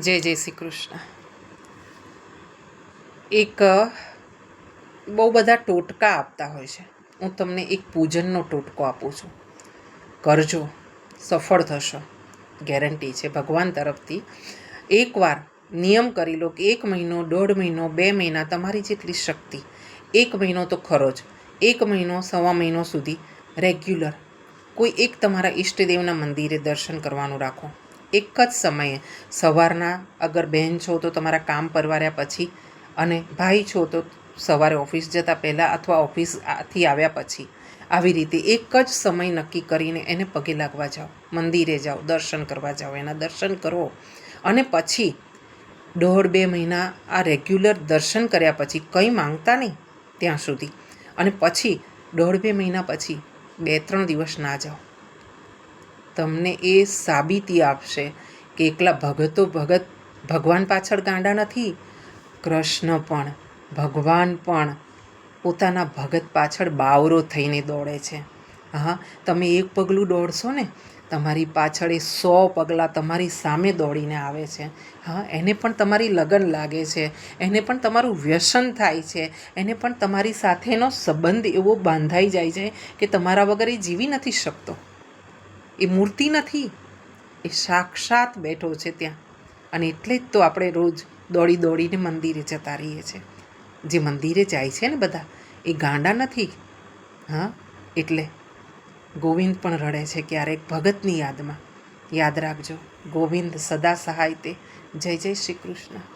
જય જય શ્રી કૃષ્ણ એક બહુ બધા ટોટકા આપતા હોય છે. હું તમને એક પૂજનનો ટોટકો આપું છું. કરજો, સફળ થશો, ગેરંટી છે. ભગવાન તરફથી એકવાર નિયમ કરી લો કે એક મહિનો, દોઢ મહિનો, બે મહિના, તમારી જેટલી શક્તિ, એક મહિનો તો ખરો જ. એક મહિનો, સવા મહિનો સુધી રેગ્યુલર કોઈ એક તમારા ઈષ્ટદેવના મંદિરે દર્શન કરવાનું રાખો. એક જ સમયે. સવારના અગર બહેન છો તો તમારા કામ પરવાર્યા પછી અને ભાઈ છો તો સવારે ઓફિસ જતાં પહેલાં અથવા ઓફિસથી આવ્યા પછી. આવી રીતે એક જ સમય નક્કી કરીને એને પગે લાગવા જાઓ. મંદિરે જાઓ, દર્શન કરવા જાઓ, એના દર્શન કરો. અને પછી દોઢ બે મહિના આ રેગ્યુલર દર્શન કર્યા પછી કંઈ માંગતા નહીં ત્યાં સુધી. અને પછી દોઢ બે મહિના પછી બે ત્રણ દિવસ ના જાઓ. તમને એ સાબિતી આપશે કે એકલા ભગતો ભગત ભગવાન પાછળ ગાંડા નથી. કૃષ્ણ પણ, ભગવાન પણ પોતાના ભગત પાછળ બાવરો થઈને દોડે છે. હા તમે એક પગલું દોડશો ને, તમારી પાછળ એ સો પગલાં તમારી સામે દોડીને આવે છે. હા, એને પણ તમારી લગન લાગે છે. એને પણ તમારું વ્યસન થાય છે. એને પણ તમારી સાથેનો સંબંધ એવો બાંધાઈ જાય છે કે તમારા વગર એ જીવી નથી શકતો. એ મૂર્તિ નથી. એ સાક્ષાત બેઠો છે ત્યાં. અને એટલે જ તો આપણે રોજ દોડી દોડીને મંદિરે જતા રહીએ છીએ. જે મંદિરે જાય છે ને બધા, એ ગાંડા નથી. હા? એટલે ગોવિંદ પણ રડે છે ક્યારેક ભગતની યાદમાં. યાદ રાખજો, ગોવિંદ સદા સહાય તે જય જય શ્રી કૃષ્ણ.